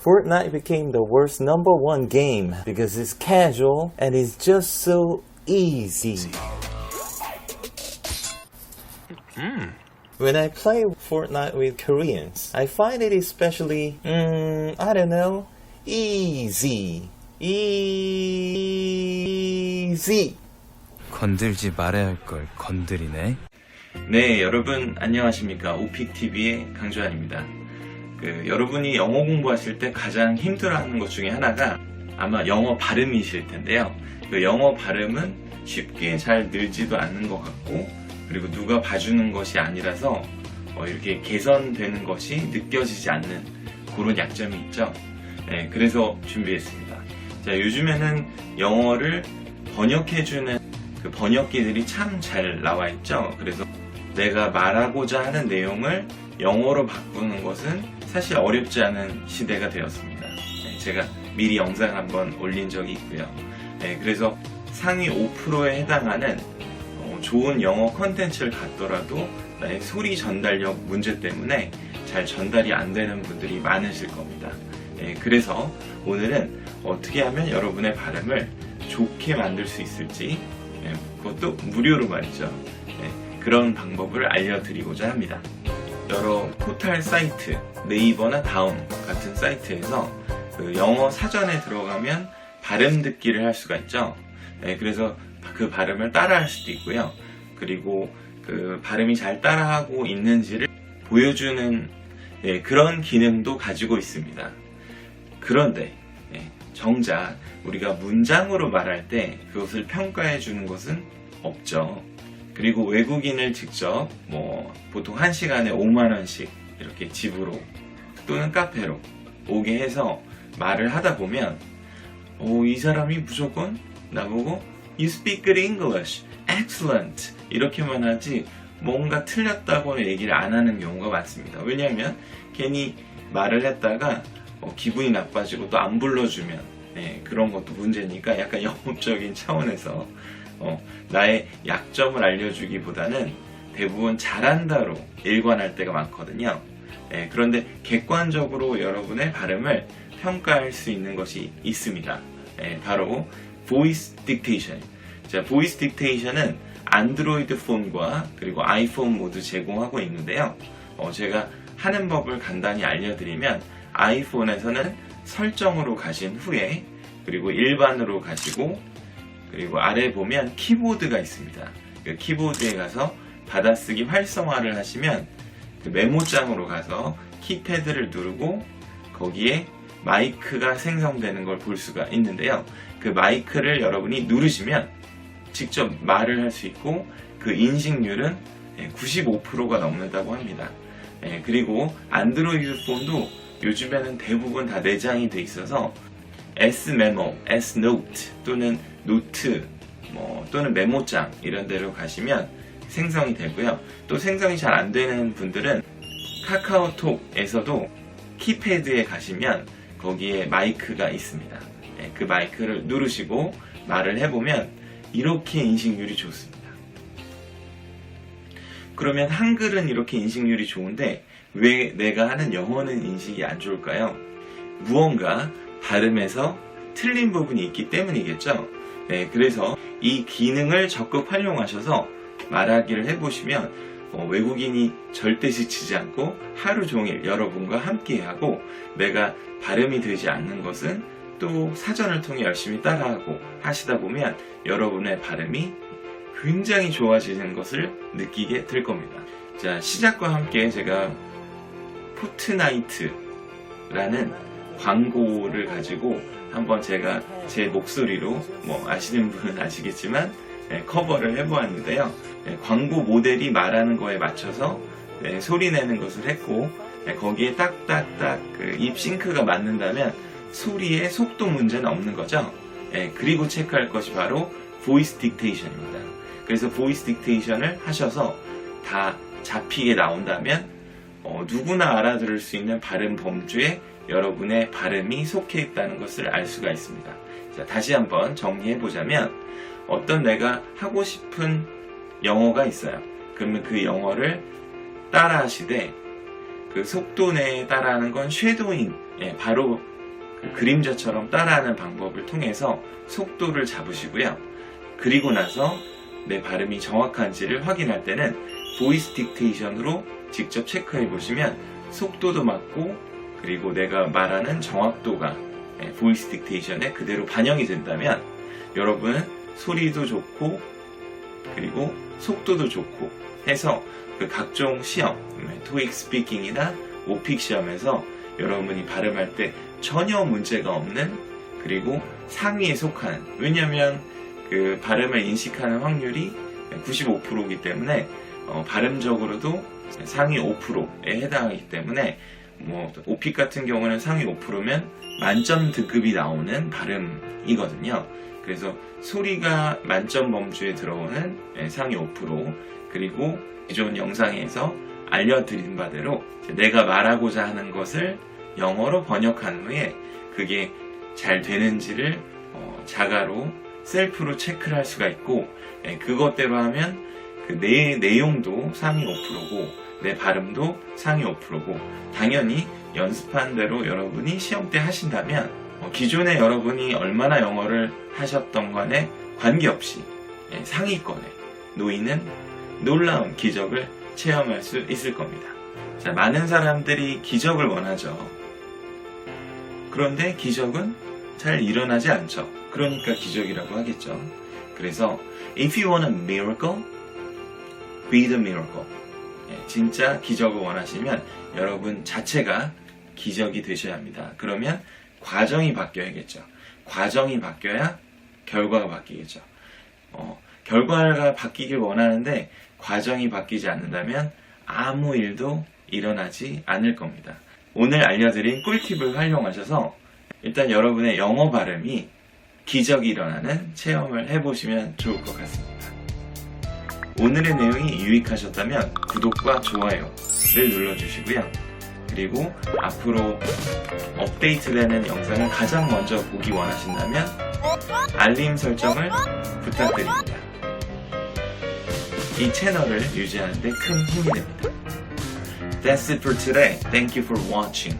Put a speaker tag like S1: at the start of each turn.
S1: Fortnite became the world's number one game because it's casual and it's just so easy. When I play Fortnite with Koreans, I find it especially, mm, I don't know, easy. Easy.
S2: 건들지 말아야 할 걸 건드리네.
S3: 네, 여러분 안녕하십니까? 오픽TV의 강주환입니다. 그, 여러분이 영어 공부하실 때 가장 힘들어하는 것 중에 하나가 아마 영어 발음이실 텐데요. 그 영어 발음은 쉽게 잘 늘지도 않는 것 같고 그리고 누가 봐주는 것이 아니라서 어, 이렇게 개선되는 것이 느껴지지 않는 그런 약점이 있죠. 네, 그래서 준비했습니다. 자, 요즘에는 영어를 번역해주는 그 번역기들이 참 잘 나와 있죠. 그래서 내가 말하고자 하는 내용을 영어로 바꾸는 것은 사실 어렵지 않은 시대가 되었습니다. 네, 제가 미리 영상 한번 올린 적이 있고요. 네, 그래서 상위 5%에 해당하는 어, 좋은 영어 컨텐츠를 갖더라도 나의 소리 전달력 문제 때문에 잘 전달이 안 되는 분들이 많으실 겁니다. 네, 그래서 오늘은 어떻게 하면 여러분의 발음을 좋게 만들 수 있을지 네, 그것도 무료로 말이죠. 네, 그런 방법을 알려드리고자 합니다. 여러 포털 사이트, 네이버나 다음 같은 사이트에서 그 영어 사전에 들어가면 발음 듣기를 할 수가 있죠. 네, 그래서 그 발음을 따라할 수도 있고요. 그리고 그 발음이 잘 따라하고 있는지를 보여주는 네, 그런 기능도 가지고 있습니다. 그런데 네, 정작 우리가 문장으로 말할 때 그것을 평가해 주는 것은 없죠. 그리고 외국인을 직접 뭐 보통 한 시간에 5만 원씩 이렇게 집으로 또는 카페로 오게 해서 말을 하다 보면 오, 이 사람이 무조건 나보고 You speak good English, excellent 이렇게만 하지 뭔가 틀렸다고는 얘기를 안 하는 경우가 많습니다. 왜냐하면 괜히 말을 했다가 어, 기분이 나빠지고 또 안 불러주면 네, 그런 것도 문제니까 약간 영업적인 차원에서 어, 나의 약점을 알려주기보다는 대부분 잘한다로 일관할 때가 많거든요. 네, 그런데 객관적으로 여러분의 발음을 평가할 수 있는 것이 있습니다. 네, 바로 voice dictation. 자, voice dictation은 안드로이드 폰과 그리고 아이폰 모두 제공하고 있는데요. 어, 제가 하는 법을 간단히 알려드리면 아이폰에서는 설정으로 가신 후에 그리고 일반으로 가시고 그리고 아래 보면 키보드가 있습니다. 그 키보드에 가서 받아쓰기 활성화를 하시면 그 메모장으로 가서 키패드를 누르고 거기에 마이크가 생성되는 걸 볼 수가 있는데요. 그 마이크를 여러분이 누르시면 직접 말을 할 수 있고 그 인식률은 95%가 넘는다고 합니다. 예, 그리고 안드로이드 폰도 요즘에는 대부분 다 내장이 돼 있어서 S 메모, S 노트 또는 노트 뭐 또는 메모장 이런 데로 가시면 생성이 되고요. 또 생성이 잘 안 되는 분들은 카카오톡에서도 키패드에 가시면 거기에 마이크가 있습니다. 네, 그 마이크를 누르시고 말을 해보면 이렇게 인식률이 좋습니다. 그러면 한글은 이렇게 인식률이 좋은데 왜 내가 하는 영어는 인식이 안 좋을까요? 무언가 발음에서 틀린 부분이 있기 때문이겠죠. 네, 그래서 이 기능을 적극 활용하셔서 말하기를 해보시면 어, 외국인이 절대 지치지 않고 하루 종일 여러분과 함께하고 내가 발음이 되지 않는 것은 또 사전을 통해 열심히 따라하고 하시다 보면 여러분의 발음이 굉장히 좋아지는 것을 느끼게 될 겁니다. 자, 시작과 함께 제가 포트나이트라는 광고를 가지고 한번 제가 제 목소리로 뭐 아시는 분은 아시겠지만 네, 커버를 해보았는데요. 네, 광고 모델이 말하는 거에 맞춰서 네, 소리 내는 것을 했고 네, 거기에 딱딱딱 그 입 싱크가 맞는다면 소리의 속도 문제는 없는 거죠. 네, 그리고 체크할 것이 바로 보이스 딕테이션입니다. 그래서 보이스 딕테이션을 하셔서 다 잡히게 나온다면 어, 누구나 알아들을 수 있는 발음 범주에 여러분의 발음이 속해 있다는 것을 알 수가 있습니다. 자, 다시 한번 정리해 보자면 어떤 내가 하고 싶은 영어가 있어요. 그러면 그 영어를 따라 하시되 그 속도 내에 따라하는 건 쉐도잉 예, 바로 그 그림자처럼 따라하는 방법을 통해서 속도를 잡으시고요. 그리고 나서 내 발음이 정확한지를 확인할 때는 보이스 딕테이션으로 직접 체크해 보시면 속도도 맞고 그리고 내가 말하는 정확도가 예, 보이스 딕테이션에 그대로 반영이 된다면 여러분은 소리도 좋고 그리고 속도도 좋고 해서 그 각종 시험, 음, 토익 스피킹이나 오픽 시험에서 여러분이 발음할 때 전혀 문제가 없는 그리고 상위에 속하는 왜냐하면 그 발음을 인식하는 확률이 95%이기 때문에 어, 발음적으로도 상위 5%에 해당하기 때문에 뭐 오픽 같은 경우는 상위 5%면 만점 등급이 나오는 발음이거든요. 그래서 소리가 만점 범주에 들어오는 예, 상위 5% 그리고 기존 영상에서 알려드린 바대로 내가 말하고자 하는 것을 영어로 번역한 후에 그게 잘 되는지를 어, 자가로 셀프로 체크를 할 수가 있고 예, 그것대로 하면 그 내 내용도 상위 5%고 내 발음도 상위 5%고 당연히 연습한 대로 여러분이 시험 때 하신다면 어, 기존에 여러분이 얼마나 영어를 하셨던 간에 관계없이 예, 상위권에 놓이는 놀라운 기적을 체험할 수 있을 겁니다. 자, 많은 사람들이 기적을 원하죠. 그런데 기적은 잘 일어나지 않죠. 그러니까 기적이라고 하겠죠. 그래서 if you want a miracle, be the miracle. 예, 진짜 기적을 원하시면 여러분 자체가 기적이 되셔야 합니다. 그러면 과정이 바뀌어야겠죠. 과정이 바뀌어야 결과가 바뀌겠죠. 어, 결과가 바뀌길 원하는데 과정이 바뀌지 않는다면 아무 일도 일어나지 않을 겁니다. 오늘 알려드린 꿀팁을 활용하셔서 일단 여러분의 영어 발음이 기적이 일어나는 체험을 해보시면 좋을 것 같습니다. 오늘의 내용이 유익하셨다면 구독과 좋아요를 눌러주시고요. 그리고 앞으로 업데이트되는 영상을 가장 먼저 보기 원하신다면 알림 설정을 부탁드립니다. 이 채널을 유지하는 데 큰 힘이 됩니다. That's it for today. Thank you for watching.